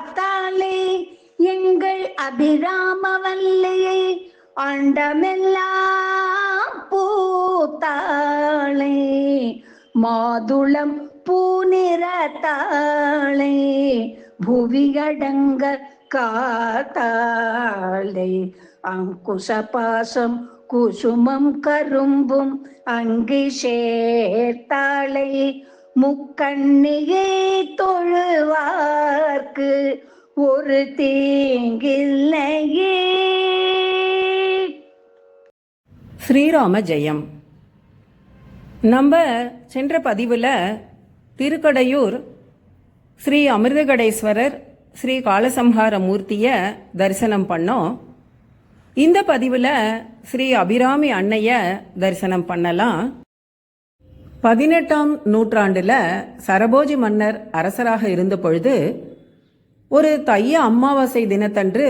பார்த்தாலே எங்கள் அபிராம அபிராமவல்லியை அண்டமெல்லாம் பூத்தாளே. மாதுளம் பூநிறத்தாளே புவியடங்க காத்தாளே. அங்குச பாசம் குசுமம் கரும்பும் அங்கு சேர்த்தாளே. முக்கண்ணியை தொழுவார்க்கு ஒரு தீங்கில்லையே ஸ்ரீராம ஜெயம். நம்ம சென்ற பதிவில் திருக்கடையூர் ஸ்ரீ அமிர்தகடேஸ்வரர் ஸ்ரீ காலசம்ஹார மூர்த்தியை தரிசனம் பண்ணோம். இந்த பதிவில் ஸ்ரீ அபிராமி அன்னைய தரிசனம் பண்ணலாம். பதினெட்டாம் நூற்றாண்டில் சரபோஜி மன்னர் அரசராக இருந்த பொழுது ஒரு தைய அமாவாசை தினத்தன்று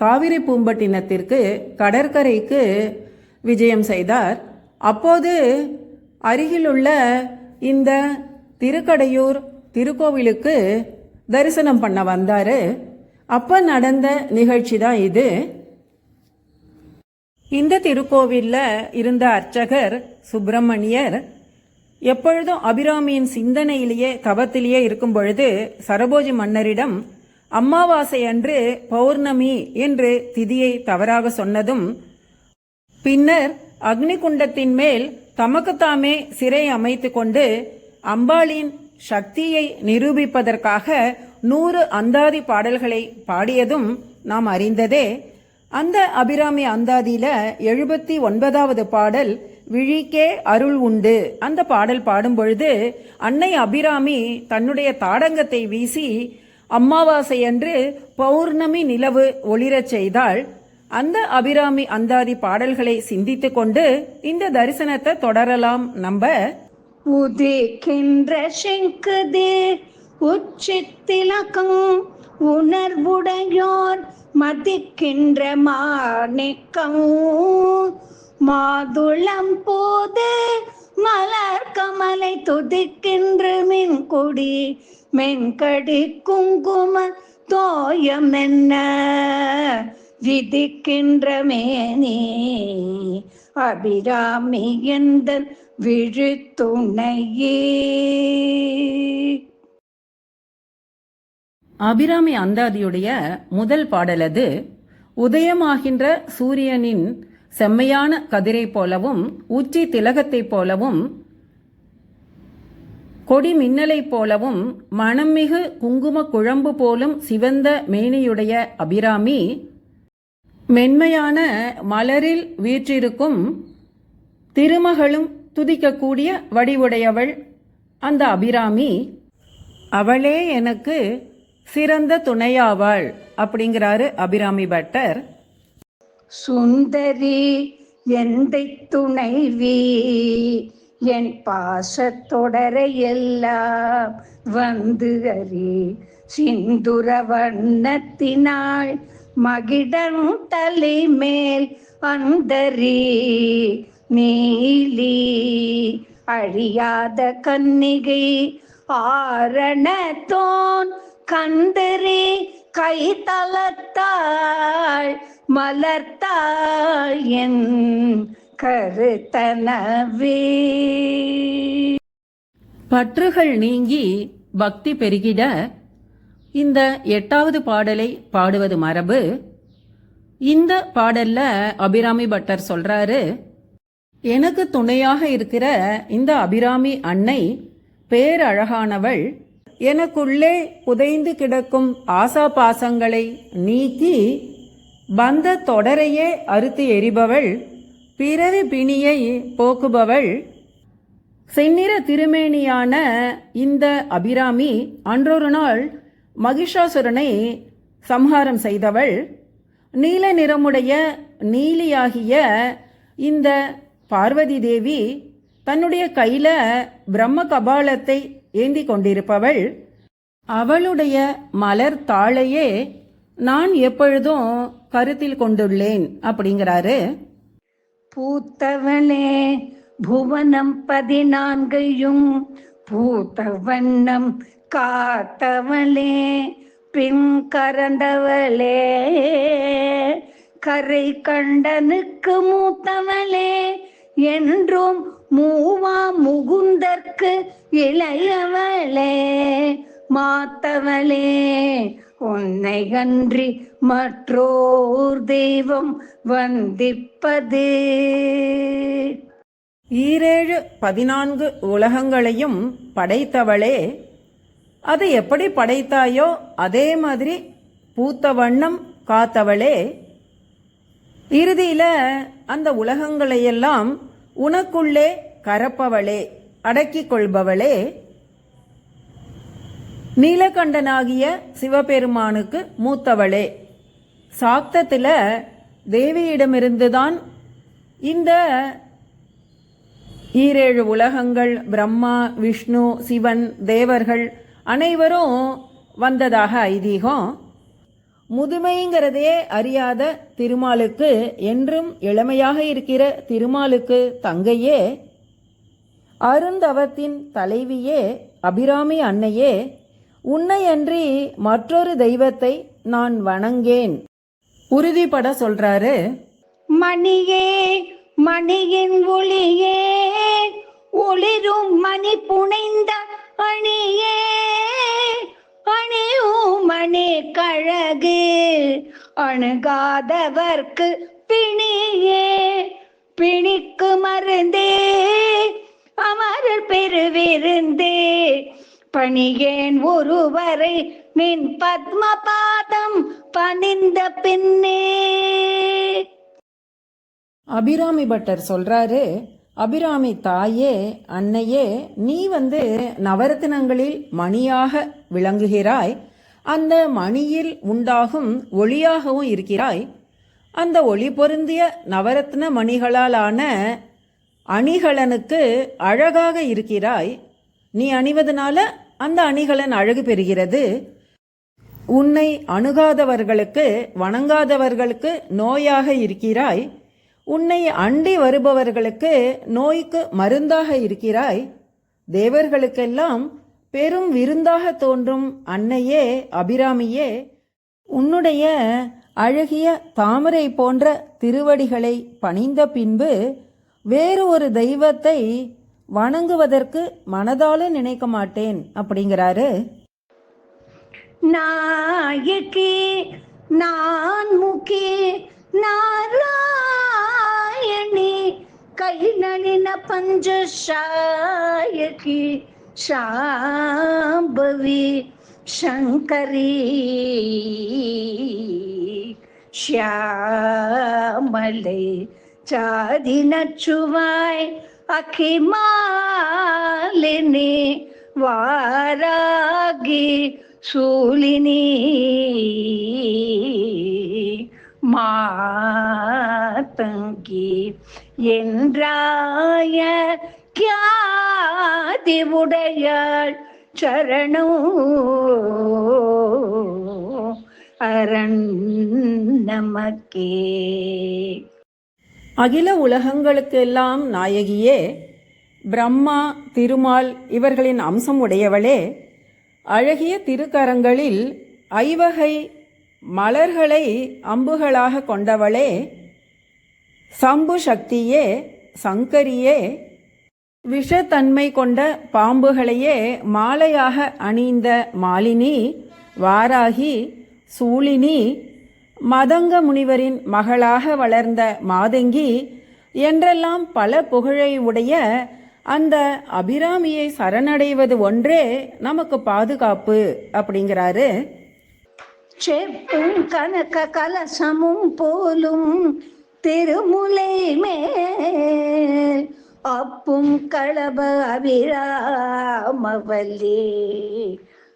காவிரி பூம்பட்டினத்திற்கு கடற்கரைக்கு விஜயம் செய்தார். அப்போது அருகிலுள்ள இந்த திருக்கடையூர் திருக்கோவிலுக்கு தரிசனம் பண்ண வந்தார். அப்போ நடந்த நிகழ்ச்சி தான் இது. இந்த திருக்கோவிலில் இருந்த அர்ச்சகர் சுப்பிரமணியர் எப்பொழுதும் அபிராமியின் சிந்தனையிலேயே தவத்திலேயே இருக்கும் பொழுது சரபோஜி மன்னரிடம் அமாவாசை அன்று பௌர்ணமி என்று திதியை தவறாக சொன்னதும் பின்னர் அக்னிகுண்டத்தின் மேல் தமக்குத்தாமே சிறை அமைத்து கொண்டு அம்பாளின் சக்தியை நிரூபிப்பதற்காக நூறு அந்தாதி பாடல்களை பாடியதும் நாம் அறிந்ததே. அந்த அபிராமி அந்தாதியில எழுபத்தி ஒன்பதாவது பாடல் விழிக்கே அருள் உண்டு. அந்த பாடல் பாடும் பொழுது அன்னை அபிராமி தன்னுடைய தாடங்கத்தை வீசி அமாவாசை அன்று பௌர்ணமி நிலவு ஒளிரச் செய்தாள். அந்த அபிராமி அந்தாதி பாடல்களை சிந்தித்துக் கொண்டு இந்த தரிசனத்தை தொடரலாம். நம்ப உதிக்கின்ற செங்குது உச்சித்திலக்கம் உணர்வுடையோர் மதிக்கின்ற மாணிக்கம். மாதுளம் போது மலர் கமலை துதிக்கின்ற மின்குடி மென்கடி குங்கும தோயம் என்ன விதிக்கின்ற மேனே அபிராமி எந்த விழுத்துணையே? அபிராமி அந்தாதியுடைய முதல் பாடலது உதயமாகின்ற சூரியனின் செம்மையான கதிரை போலவும் உச்சி திலகத்தைப் போலவும் கொடி மின்னலைப் போலவும் மணம்மிகு குங்கும குழம்பு போலும் சிவந்த மேனியுடைய அபிராமி மென்மையான மலரில் வீற்றிருக்கும் திருமகளும் துதிக்கக்கூடிய வடிவுடையவள் அந்த அபிராமி. அவளே எனக்கு சிறந்த துணையாவாள் அப்படிங்கிறாரு அபிராமி பட்டர். சுந்தரி எந்தை துணைவி என் பாசத்தொடரை எல்லாம் வந்து அறி சிந்துர வண்ணத்தினாள் மகிடம் தலை மேல் அந்தரி நீலி அழியாத கன்னிகை ஆரணத்தோன் கந்தரே கை தளத்தாள் மலர்த்தாள் என் கருத்தனவே. பற்றுகள் நீங்கி பக்தி பெருகிட இந்த எட்டாவது பாடலை பாடுவது மரபு. இந்த பாடல்ல அபிராமி பட்டர் சொல்றாரு எனக்கு துணையாக இருக்கிற இந்த அபிராமி அன்னை பேரழகானவள் எனக்குள்ளே புதைந்து கிடக்கும் ஆசா பாசங்களை நீக்கி பந்த தொடரையே அறுத்து எறிபவள் பிறவி பிணியை போக்குபவள். செந்நிற திருமேனியான இந்த அபிராமி அன்றொரு நாள் மகிஷாசுரனை சம்ஹாரம் செய்தவள். நீல நிறமுடைய நீலியாகிய இந்த பார்வதி தேவி தன்னுடைய கையில பிரம்ம கபாலத்தை ஏந்தி கொண்டிருப்பவள் அவளுடைய மலர் தாளையே நான் எப்பொழுதும் கருத்தில் கொண்டுள்ளேன் அப்படிங்கிறாரு. பூத்தவளே புவனம் பதினான்கையும் பூத்த வண்ணம் காத்தவளே பின் கரந்தவளே கரை கண்டனுக்கு மூத்தவளே என்றும் மூவா முகுந்தற்கு இளையவளே மாத்தவளே. உன்னை அன்றி மற்றோர் தெய்வம் வந்திப்பது. ஈரேழு பதினான்கு உலகங்களையும் படைத்தவளே. அது எப்படி படைத்தாயோ அதே மாதிரி பூத்த வண்ணம் காத்தவளே. இறுதியில அந்த உலகங்களையெல்லாம் உனக்குள்ளே கரப்பவளே அடக்கிக் கொள்பவளே. நீலகண்டனாகிய சிவபெருமானுக்கு மூத்தவளே. சாப்தத்தில் தேவியிடமிருந்துதான் இந்த ஈரேழு உலகங்கள் பிரம்மா விஷ்ணு சிவன் தேவர்கள் அனைவரும் வந்ததாக ஐதீகம். முதுமைங்கிறதே அறியாத திருமாலுக்கு என்றும் இளமையாக இருக்கிற திருமாலுக்கு தங்கையே அருந்தவத்தின் தலைவியே அபிராமி அன்னையே உன்னையன்றி மற்றொரு தெய்வத்தை நான் வணங்கேன். உறுதிப்பட சொல்றாரு. மணியே மணியின் ஒளியே ஒளிரும் மணி புனைந்த அணியே பணி மணி கழகு அணுகாதவர்க்கு பிணியே. பிணிக்கு மருந்தே அமரர் பெருவிருந்தே. பணியேன் ஒருவரை நின் பத்ம பாதம் பணிந்த பின்னே. அபிராமி பட்டர் சொல்றாரு அபிராமி தாயே அன்னையே நீ வந்து நவரத்தினங்களில் மணியாக விளங்குகிறாய். அந்த மணியில் உண்டாகும் ஒளியாகவும் இருக்கிறாய். அந்த ஒளி பொருந்திய நவரத்ன மணிகளாலான அணிகலனுக்கு அழகாக இருக்கிறாய். நீ அணிவதனால அந்த அணிகலன் அழகு பெறுகிறது. உன்னை அணுகாதவர்களுக்கு வணங்காதவர்களுக்கு நோயாக இருக்கிறாய். உன்னை அண்டி வருபவர்களுக்கு நோய்க்கு மருந்தாக இருக்கிறாய். தேவர்களுக்கெல்லாம் பெரும் விருந்தாக தோன்றும் அன்னையே அபிராமியே. உன்னுடைய அழகிய தாமரை போன்ற திருவடிகளை பணிந்த பின்பு வேறு ஒரு தெய்வத்தை வணங்குவதற்கு மனதால நினைக்க மாட்டேன் அப்படிங்கிறாரு. நாயகி நான் முகி नारायणी ಕೈನಣಿನ ಪಂಜಶಾಯಕಿ ಶಾಂಭವಿ ಶಂಕರಿ ಶ್ಯಾಮಲೆ ಚಾದಿನ ಚುವಾಯ್ ಅಖಿ ಮಾಲಿನಿ ವಾರಾಗಿ ಸೂಲಿನಿ மாதங்கி என்றாய கியாதி உடையாள் சரணோ. அரண் நமக்கே அகில உலகங்களுக்கெல்லாம் நாயகியே பிரம்மா திருமால் இவர்களின் அம்சம் உடையவளே. அழகிய திருக்கரங்களில் ஐவகை மலர்களை அம்புகளாக கொண்டவளே சம்பு சக்தியே சங்கரியே விஷத்தன்மை கொண்ட பாம்புகளையே மாலையாக அணிந்த மாலினி வாராகி சூளினி மதங்க முனிவரின் மகளாக வளர்ந்த மாதங்கி என்றெல்லாம் பல புகழை உடைய அந்த அபிராமியை சரணடைவது ஒன்றே நமக்கு பாதுகாப்பு அப்படிங்கிறாரு. செப்பும் கனக கலசமும் போலும் திருமுலை மேல். அப்பும் களப அபிராமவல்லி.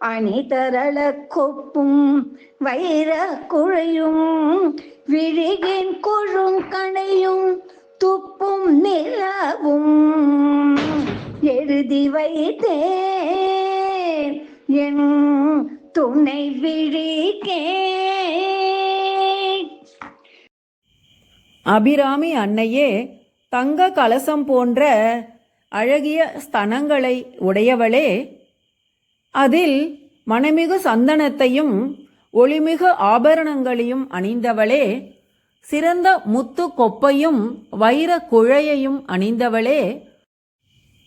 அணிதரள கொப்பும் வைர குழையும். விழிகின் கொழும் கணையும் துப்பும் நிலவும். எழுதி வைத்தேன் என் உன்னை விழிக்கே. அபிராமி அன்னையே தங்க கலசம் போன்ற அழகிய ஸ்தனங்களை உடையவளே. அதில் மணமிகு சந்தனத்தையும் ஒளிமிகு ஆபரணங்களையும் அணிந்தவளே. சிறந்த முத்து கொப்பையும் வைர குழையையும் அணிந்தவளே.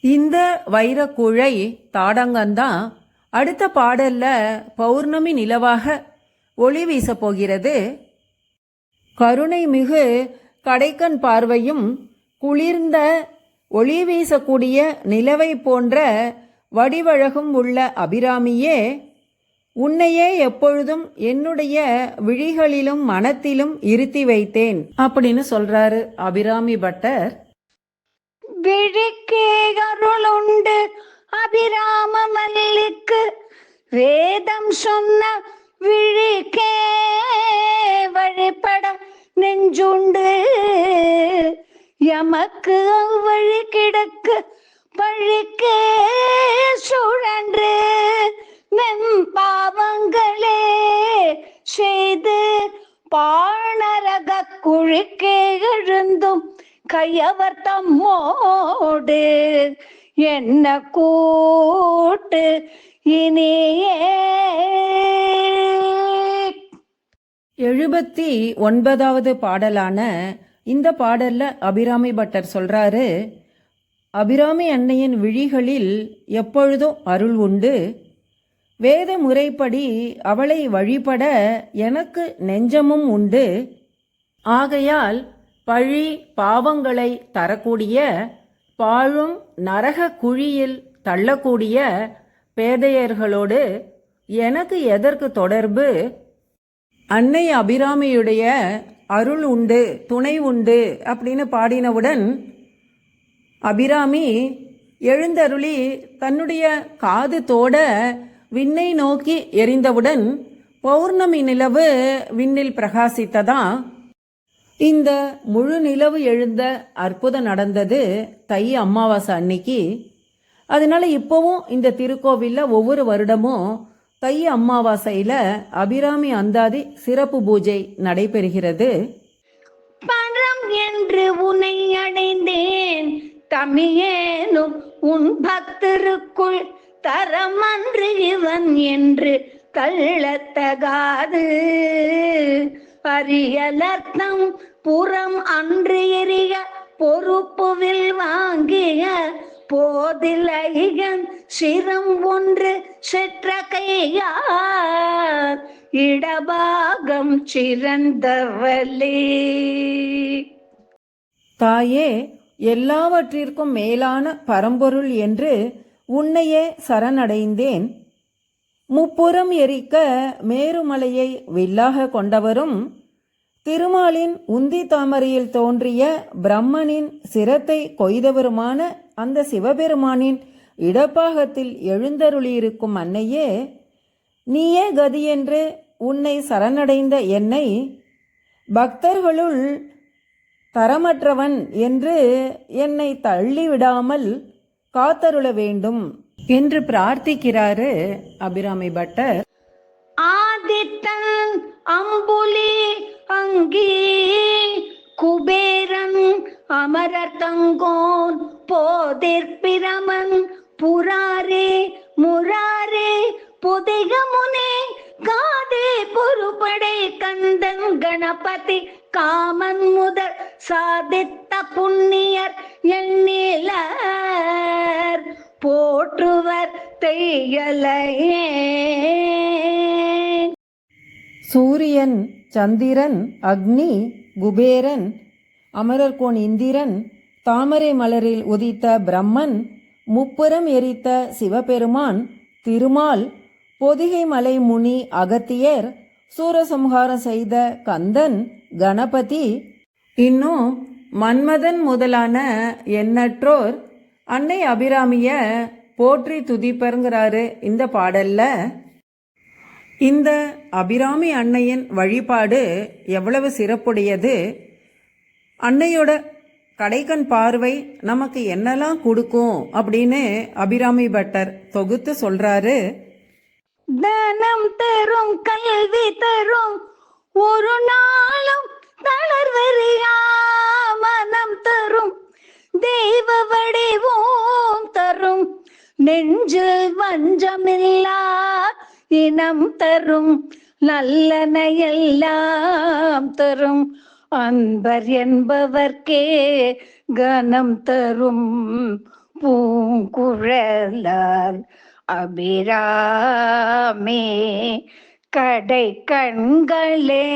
இந்த வைர குழை தாடங்கந்தான் அடுத்த பாடல்ல பௌர்ணமி நிலவாக ஒளி வீசப் போகிறது. கருணை மிகு கடைக்கண் பார்வையும் குளிர்ந்த ஒளி வீசக்கூடிய நிலவை போன்ற வடிவழகும் உள்ள அபிராமியே உன்னையே எப்பொழுதும் என்னுடைய விழிகளிலும் மனத்திலும் இருத்தி வைத்தேன் அப்படின்னு சொல்றாரு அபிராமி பட்டர். விழிக்கே அருளுண்டு அபிராம மல்லிக்கு வேதம் சொன்ன விழிக்கே வழிபடம் நெஞ்சுண்டு. எமக்கு அவ்வழி கிடக்கு பழிக்கே சுழன்று. மெம் பாவங்களே செய்து பாணரக குழுக்கே எழுந்தும் கையவர் தம்மோடு. என்ன கூட்டு இனியே? எழுபத்தி ஒன்பதாவது பாடலான இந்த பாடல்ல அபிராமி பட்டர் சொல்றாரு அபிராமி அன்னையின் விழிகளில் எப்பொழுதும் அருள் உண்டு. வேத முறைப்படி அவளை வழிபட எனக்கு நெஞ்சமும் உண்டு. ஆகையால் பழி பாவங்களை தரக்கூடிய பாழும் நரக குழியில் தள்ளக்கூடிய பேதையர்களோடு எனக்கு எதற்கு தொடர்பு? அன்னை அபிராமியுடைய அருள் உண்டு துணை உண்டு அப்படின்னு பாடினவுடன் அபிராமி எழுந்தருளி தன்னுடைய காது தோட விண்ணை நோக்கி எரிந்தவுடன் பௌர்ணமி நிலவு விண்ணில் பிரகாசித்ததா? இந்த முழு நிலவு எழுந்த அற்புதம் நடந்தது தை அமாவாசை அன்னைக்கு. அதனால இப்போவும் இந்த திருக்கோவிலில் ஒவ்வொரு வருடமும் தை அமாவாசையில அபிராமி அந்தாதி சிறப்பு பூஜை நடைபெறுகிறது. பரம் என்று உன்னை அடைந்தேன். தமியேனும் உன் பக்தருக்குள் தரமன்று இவன் என்று தள்ளத்தகாது அரியலர்த்தம் புறம் அன்று எரிய பொறுப்புவில் வாங்கிய போதில் ஐகன் சிரம் ஒன்று செற்ற கையார். இடபாகம் சிறந்தவளே. தாயே எல்லாவற்றிற்கும் மேலான பரம்பொருள் என்று உன்னையே சரணடைந்தேன். முப்புறம் எரிக்க மேருமலையை வில்லாக கொண்டவரும் திருமாலின் உந்தி தாமரையில் தோன்றிய பிரம்மனின் சிரத்தை கொய்தவருமான அந்த சிவபெருமானின் இடப்பாகத்தில் எழுந்தருளியிருக்கும் அன்னையே நீயே கதியென்று உன்னை சரணடைந்த என்னை பக்தர்களுள் தரமற்றவன் என்று என்னை தள்ளிவிடாமல் காத்தருள வேண்டும் என்று பிரார்த்திக்கிறாரு அபிராமி பட்டர். ஆதித்தன் அம்புலி அங்கி குபேரன் அமரர் தங்கோன் போதிற்பிரமன் புராரே முராரே புதிகமுனே காதே பொறுபடை கந்தன் கணபதி காமன் முதல் சாதித்த புண்ணியர் எண்ணிலர் போற்றுவர் தெய்யலையே. சூரியன் சந்திரன் அக்னி குபேரன் அமரர்கோன் இந்திரன் தாமரை மலரில் உதித்த பிரம்மன் முப்புறம் எரித்த சிவபெருமான் திருமால் பொதிகை மலை முனி அகத்தியர் சூரசம்ஹாரம் செய்த கந்தன் கணபதி. இன்னும் மன்மதன் முதலான எண்ணற்றோர் அன்னை அபிராமிய போற்றி துதிப்பருங்கிறாரு இந்த பாடல்ல. இந்த அபிராமி அன்னையின் வழிபாடு எவ்வளவு சிறப்புடையது? அன்னையோட கடைக்கண் பார்வை நமக்கு என்னெல்லாம் கொடுக்கும் அப்படின்னு அபிராமி பட்டர் தொகுத்து சொல்றாரு. தனம் தரும் கல்வி தரும் ஒரு நாளும் தளர்வறியா மனம் தரும் தெய்வ வடிவோம் தரும் நெஞ்சில் வஞ்சமில்லா இனம் தரும் நல்லனையெல்லாம் தரும். அன்பர் என்பவர்க்கே கனம் தரும் பூங்குழலால் அபிராமே கடை கண்களே.